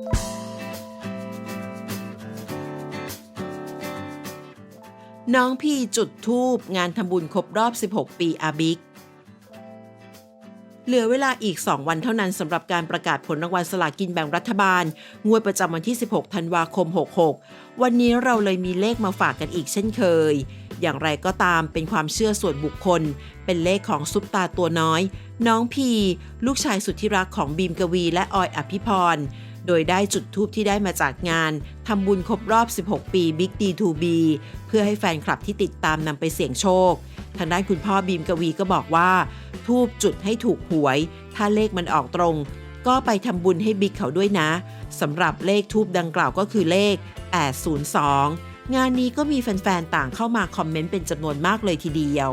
น้องพี่จุดทูบงานทำบุญครบรอบ 16 ปีอาบิก เหลือเวลาอีก 2 วันเท่านั้นสำหรับการประกาศผลรางวัลสลากินแบ่งรัฐบาล งวดประจำวันที่ 16 ธันวาคม 66 วันนี้เราเลยมีเลขมาฝากกันอีกเช่นเคย อย่างไรก็ตามเป็นความเชื่อส่วนบุคคล เป็นเลขของซุปตาตัวน้อย น้องพี ลูกชายสุดที่รักของบีมกวีและออยอภิพร โดยได้จุดทูบที่ได้มาจากงานทำบุญครบรอบ 16 ปี Big D2B เพื่อให้แฟนคลับที่ติดตามนำไปเสี่ยงโชค ทางด้านคุณพ่อบีมกวีก็บอกว่า ทูบจุดให้ถูกหวย ถ้าเลขมันออกตรง ก็ไปทำบุญให้บิ๊กเขาด้วยนะสำหรับเลขทูบดังกล่าวก็คือเลข 802 งานนี้ก็มีแฟนๆ ต่างเข้ามาคอมเมนต์เป็นจำนวนมากเลยทีเดียว